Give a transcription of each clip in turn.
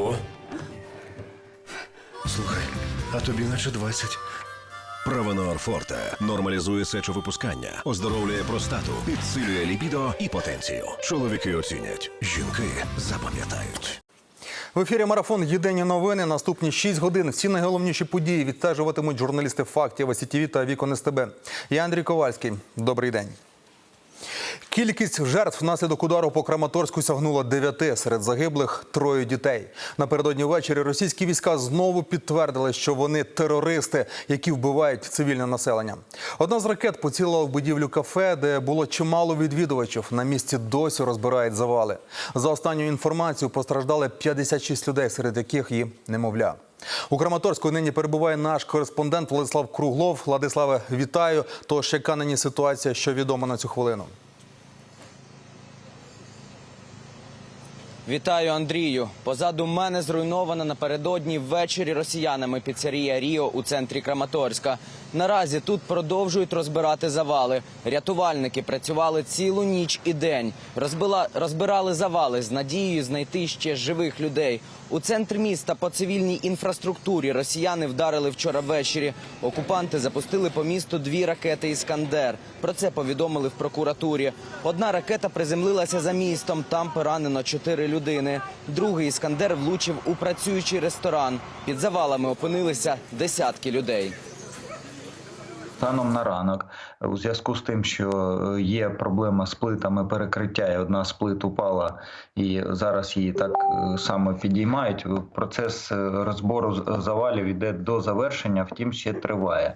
Ого. Слухай, а тобі наче 20. Правонор Форте нормалізує сечовипускання, оздоровлює простату, підсилює лібідо і потенцію. Чоловіки оцінять, жінки запам'ятають. В ефірі марафон Єдині новини. Наступні 6 годин. Всі найголовніші події відстежуватимуть журналісти фактів СІТВ та Вікон СТБ. Я Андрій Ковальський. Добрий день. Кількість жертв внаслідок удару по Краматорську сягнула дев'яти. Серед загиблих троє дітей. Напередодні ввечері російські війська знову підтвердили, що вони терористи, які вбивають цивільне населення. Одна з ракет поцілила в будівлю кафе, де було чимало відвідувачів. На місці досі розбирають завали. За останньою інформацією постраждали 56 людей, серед яких і немовля. У Краматорську нині перебуває наш кореспондент Владислав Круглов. Владиславе, вітаю. Тож яка нині ситуація, що відомо на цю хвилину? Вітаю, Андрію. Позаду мене зруйнована напередодні ввечері росіянами піцерія Ріо у центрі Краматорська. Наразі тут продовжують розбирати завали. Рятувальники працювали цілу ніч і день. Розбила... розбирали завали з надією знайти ще живих людей. У центр міста по цивільній інфраструктурі росіяни вдарили вчора ввечері. Окупанти запустили по місту дві ракети «Іскандер». Про це повідомили в прокуратурі. Одна ракета приземлилася за містом. Там поранено чотири людини. Другий «Іскандер» влучив у працюючий ресторан. Під завалами опинилися десятки людей. Станом на ранок, у зв'язку з тим, що е, є проблема з плитами перекриття, і одна з плит упала, і зараз її так е, само підіймають. Процес е, розбору з- завалів іде до завершення, втім ще триває.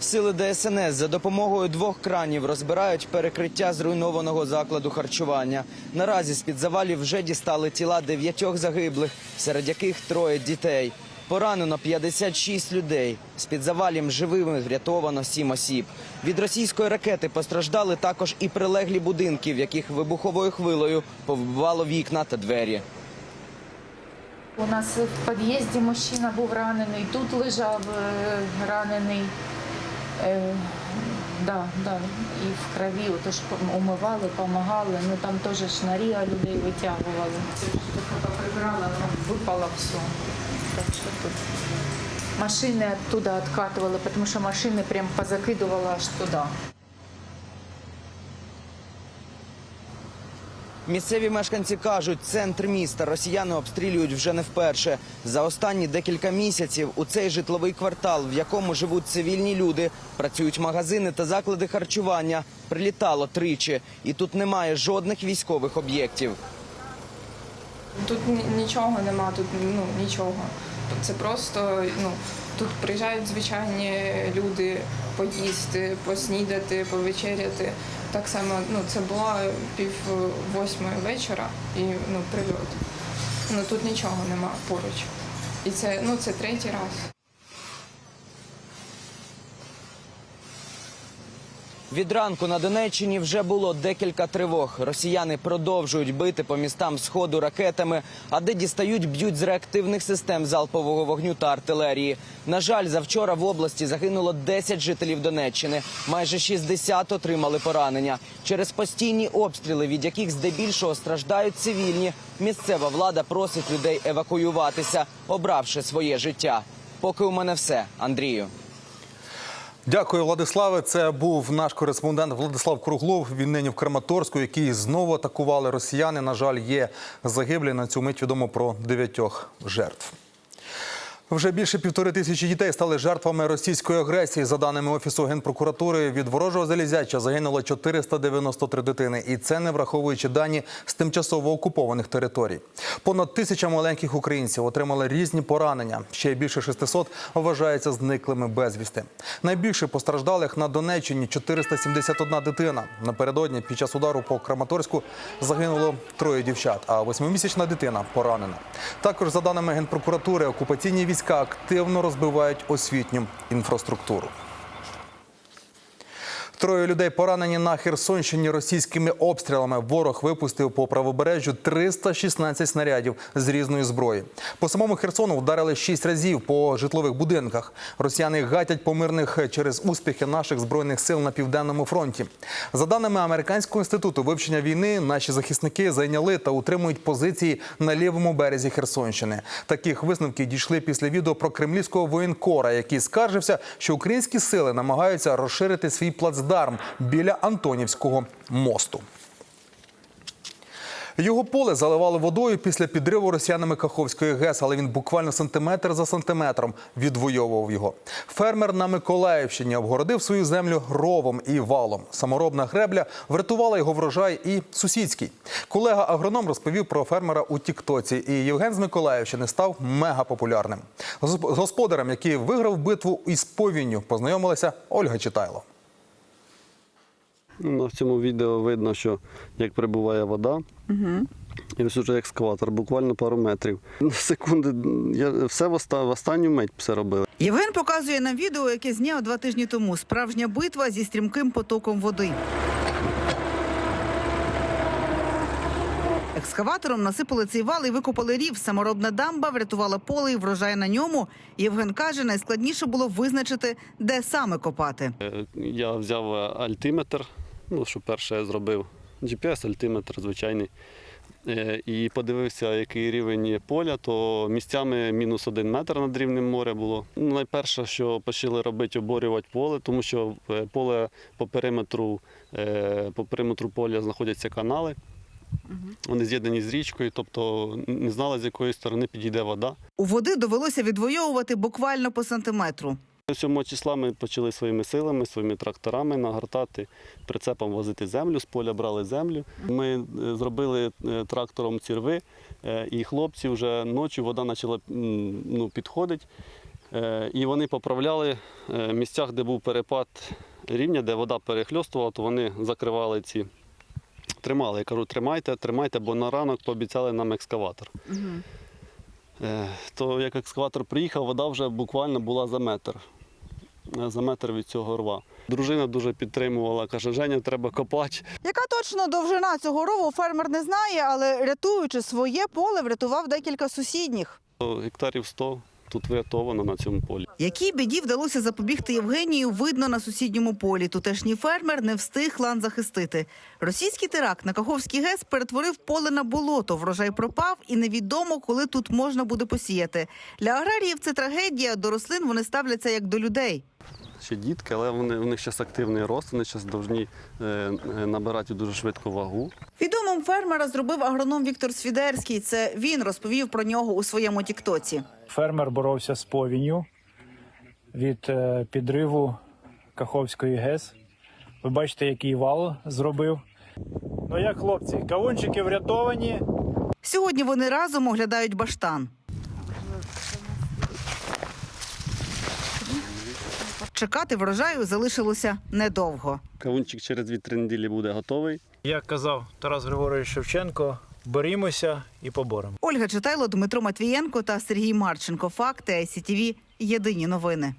Сили ДСНС за допомогою двох кранів розбирають перекриття зруйнованого закладу харчування. Наразі з-під завалів вже дістали тіла дев'ятьох загиблих, серед яких троє дітей. Поранено 56 людей. З-під завалів живими врятовано 7 осіб. Від російської ракети постраждали також і прилеглі будинки, в яких вибуховою хвилею повбивало вікна та двері. У нас в під'їзді мужчина був ранений, тут лежав е, ранений. Е, да, да, і в крові отож умивали, допомагали. Ну там теж ж на людей витягували. Випало все. Так що тут машини оттуда відкатували, тому що машини прям позакидувало аж туди. Місцеві мешканці кажуть, центр міста росіяни обстрілюють вже не вперше. За останні декілька місяців у цей житловий квартал, в якому живуть цивільні люди, працюють магазини та заклади харчування. Прилітало тричі, і тут немає жодних військових об'єктів. Тут нічого нема, тут ну нічого. Це просто ну тут приїжджають звичайні люди поїсти, поснідати, повечеряти. Так само, ну це було пів восьмої вечора і ну прильот. Ну тут нічого нема поруч. І це ну це третій раз. Від ранку на Донеччині вже було декілька тривог. Росіяни продовжують бити по містам сходу ракетами, а де дістають, б'ють з реактивних систем залпового вогню та артилерії. На жаль, завчора в області загинуло 10 жителів Донеччини. Майже 60 отримали поранення. Через постійні обстріли, від яких здебільшого страждають цивільні, місцева влада просить людей евакуюватися, обравши своє життя. Поки у мене все, Андрію. Дякую, Владиславе. Це був наш кореспондент Владислав Круглов. Він нині в Краматорську, який знову атакували росіяни. На жаль, є загиблі. На цю мить відомо про дев'ятьох жертв. Вже більше півтори тисячі дітей стали жертвами російської агресії. За даними офісу генпрокуратури, від ворожого залізяча загинуло 493 дитини, і це не враховуючи дані з тимчасово окупованих територій. Понад тисяча маленьких українців отримали різні поранення. Ще більше 600 вважаються зниклими безвісти. Найбільше постраждалих на Донеччині 471 дитина. Напередодні під час удару по Краматорську загинуло троє дівчат, а восьмимісячна дитина поранена. Також за даними генпрокуратури, окупаційні війська активно розбивають освітню інфраструктуру. Троє людей поранені на Херсонщині російськими обстрілами. Ворог випустив по правобережжю 316 снарядів з різної зброї. По самому Херсону вдарили шість разів по житлових будинках. Росіяни гатять по мирних через успіхи наших збройних сил на південному фронті. За даними американського інституту вивчення війни, наші захисники зайняли та утримують позиції на лівому березі Херсонщини. Таких висновків дійшли після відео про кремлівського воєнкора, який скаржився, що українські сили намагаються розширити свій плацдарм біля Антонівського мосту. Його поле заливали водою після підриву росіянами Каховської ГЕС, але він буквально сантиметр за сантиметром відвоював його. Фермер на Миколаївщині обгородив свою землю ровом і валом. Саморобна гребля врятувала його врожай і сусідський. Колега агроном розповів про фермера у Тіктоці, і Євген з Миколаївщини став мегапопулярним. З господарем, який виграв битву із повінню, познайомилася Ольга Читайло. Ну, На цьому відео видно, що як прибуває вода. І ось уже екскаватор, буквально пару метрів. На секунди я все в, оста- в останню мить все робили. Євген показує нам відео, яке зняв два тижні тому. Справжня битва зі стрімким потоком води. Екскаватором насипали цей вал і викопали рів. Саморобна дамба врятувала поле і врожай на ньому. Євген каже, найскладніше було визначити, де саме копати. Е, Я взяв е, альтиметр, ну, що перше я зробив. GPS, альтиметр звичайний. Е, І подивився, який рівень поля, то місцями мінус один метр над рівнем моря було. Ну, Найперше, що почали робити, оборювати поле, тому що е, поле по периметру, е, по периметру поля знаходяться канали. Вони з'єднані з річкою, тобто не знали, з якої сторони підійде вода. У води довелося відвоювати буквально по сантиметру. 7 числа ми почали своїми силами, своїми тракторами нагортати, прицепом возити землю, з поля брали землю. Ми е, зробили е, трактором ці рви, е, і хлопці вже ночі вода почала ну, підходити. І вони поправляли в місцях, де був перепад рівня, де вода перехльостувала, то вони закривали ці. Тримали. Я кажу, тримайте, тримайте, бо на ранок пообіцяли нам екскаватор. Е, То як екскаватор приїхав, вода вже буквально була за метр. Е, За метр від цього рва. Дружина дуже підтримувала, каже, Женя, треба копати. Яка точно довжина цього рову фермер не знає, але рятуючи своє поле, врятував декілька сусідніх. Гектарів 100 тут врятовано на цьому полі. Якій біді вдалося запобігти Євгенію, видно на сусідньому полі. Тутешній фермер не встиг лан захистити. Російський теракт на Каховський ГЕС перетворив поле на болото. Врожай пропав, і невідомо, коли тут можна буде посіяти. Для аграріїв це трагедія. До рослин вони ставляться як до людей. Ще дітки, але вони, у них зараз активний рост, вони зараз повинні е, е, набирати дуже швидку вагу. Відомим фермера зробив агроном Віктор Свідерський. Це він розповів про нього у своєму тіктоці. Фермер боровся з повінню від е, підриву Каховської ГЕС. Ви бачите, який вал зробив. Ну як хлопці, кавунчики врятовані. Сьогодні вони разом оглядають баштан. Чекати врожаю залишилося недовго. Кавунчик через 2-3 неділі буде готовий. Як казав Тарас Григорович Шевченко, берімося і поборемо. Ольга Читайло, Дмитро Матвієнко та Сергій Марченко. Факти ICTV. Єдині новини.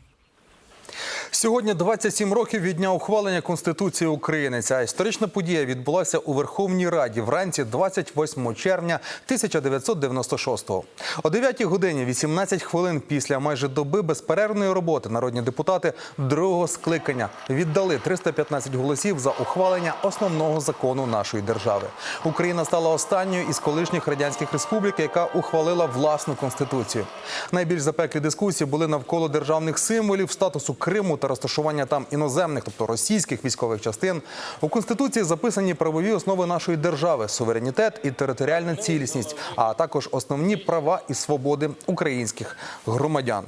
Сьогодні 27 років від дня ухвалення Конституції України. Ця історична подія відбулася у Верховній Раді вранці 28 червня 1996-го. О 9 годині 18 хвилин після майже доби безперервної роботи народні депутати другого скликання віддали 315 голосів за ухвалення основного закону нашої держави. Україна стала останньою із колишніх радянських республік, яка ухвалила власну конституцію. Найбільш запеклі дискусії були навколо державних символів, статусу Криму та розташування там іноземних, тобто російських військових частин. У конституції записані правові основи нашої держави: суверенітет і територіальна цілісність, а також основні права і свободи українських громадян.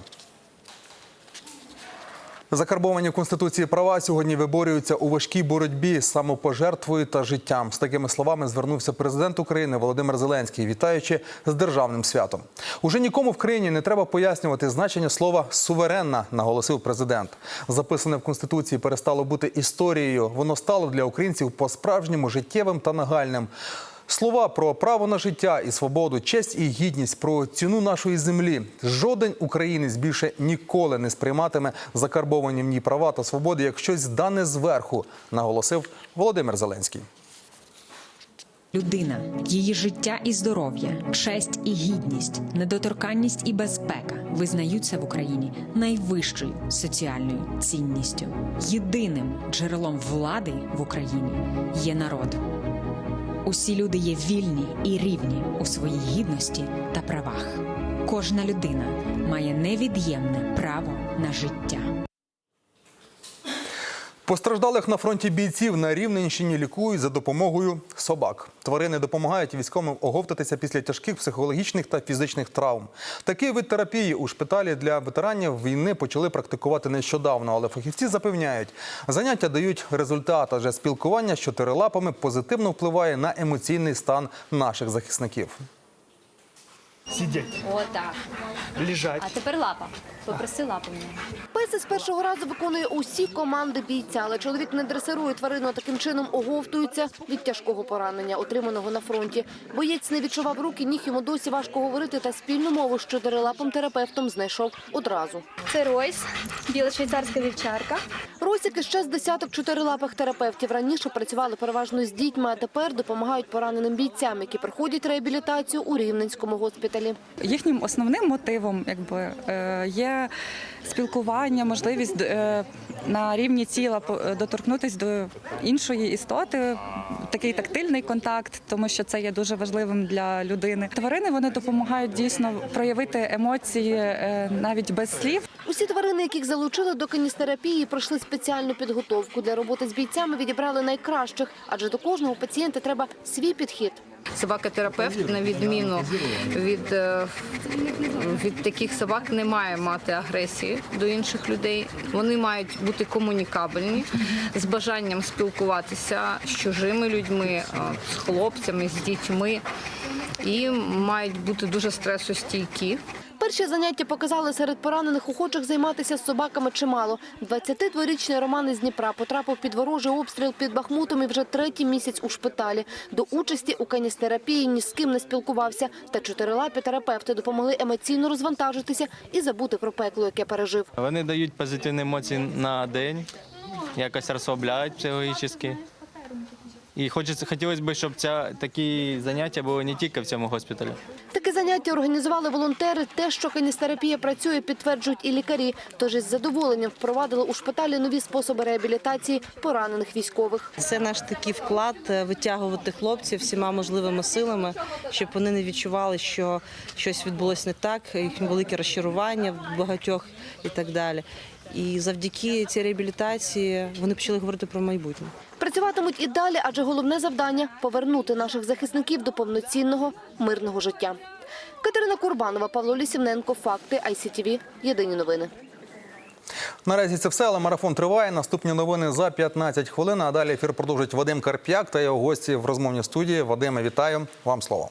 Закарбовані в конституції права сьогодні виборюються у важкій боротьбі з самопожертвою та життям. З такими словами звернувся президент України Володимир Зеленський, вітаючи з державним святом. Уже нікому в країні не треба пояснювати значення слова суверенна, наголосив президент. Записане в конституції перестало бути історією. Воно стало для українців по-справжньому життєвим та нагальним. Слова про право на життя і свободу, честь і гідність, про ціну нашої землі. Жоден українець більше ніколи не сприйматиме закарбовані в ній права та свободи як щось дане зверху, наголосив Володимир Зеленський. Людина, її життя і здоров'я, честь і гідність, недоторканність і безпека визнаються в Україні найвищою соціальною цінністю. Єдиним джерелом влади в Україні є народ. Усі люди є вільні і рівні у своїй гідності та правах. Кожна людина має невід'ємне право на життя. Постраждалих на фронті бійців на Рівненщині лікують за допомогою собак. Тварини допомагають військовим оговтатися після тяжких психологічних та фізичних травм. Такий вид терапії у шпиталі для ветеранів війни почали практикувати нещодавно, але фахівці запевняють, заняття дають результат, адже спілкування з чотирилапами позитивно впливає на емоційний стан наших захисників. Сидеть, Отак. лежать. А тепер лапа. Попроси лапу мені. Пес з першого разу виконує усі команди бійця, але чоловік не дресирує тварину, а таким чином оговтується від тяжкого поранення, отриманого на фронті. Боєць не відчував руки, ніг йому досі важко говорити, та спільну мову з чотирилапим терапевтом знайшов одразу. Це Ройс, біла швейцарська вівчарка. Росіки ще з десяток чотирилапих терапевтів раніше працювали переважно з дітьми, а тепер допомагають пораненим бійцям, які проходять реабілітацію у Рівненському госпіталі. Їхнім основним мотивом якби, е, є спілкування, можливість е, на рівні тіла е, доторкнутися до іншої істоти, такий тактильний контакт, тому що це є дуже важливим для людини. Тварини вони допомагають дійсно проявити емоції навіть без слів. Усі тварини, яких залучили до каністерапії, пройшли спеціальну підготовку. Для роботи з бійцями відібрали найкращих, адже до кожного пацієнта треба свій підхід. Собака-терапевт, на відміну від, е, від таких собак, не має мати агресії до інших людей. Вони мають бути комунікабельні, з бажанням спілкуватися з чужими людьми, е, з хлопцями, з дітьми. І мають бути дуже стресостійкі. Перші заняття показали серед поранених охочих займатися з собаками чимало. 22-річний Роман із Дніпра потрапив під ворожий обстріл під Бахмутом і вже третій місяць у шпиталі. До участі у каністерапії ні з ким не спілкувався. Та чотирилапі терапевти допомогли емоційно розвантажитися і забути про пекло, яке пережив. Вони дають позитивні емоції на день, якось розслабляють психологічно. І хочеться, хотілося б, щоб ця, такі заняття були не тільки в цьому госпіталі. Заняття організували волонтери. Те, що каністерапія працює, підтверджують і лікарі. Тож із задоволенням впровадили у шпиталі нові способи реабілітації поранених військових. Це наш такий вклад е, витягувати хлопців всіма можливими силами, щоб вони не відчували, що щось відбулося не так, їхнє велике розчарування в багатьох і так далі. І завдяки цій реабілітації вони почали говорити про майбутнє. Працюватимуть і далі, адже головне завдання повернути наших захисників до повноцінного мирного життя. Катерина Курбанова, Павло Лісівненко, Факти ICTV. Єдині новини. Наразі це все, але марафон триває. Наступні новини за 15 хвилин. А далі ефір продовжить Вадим Карп'як та його гості в розмовній студії. Вадиме, вітаю. Вам слово.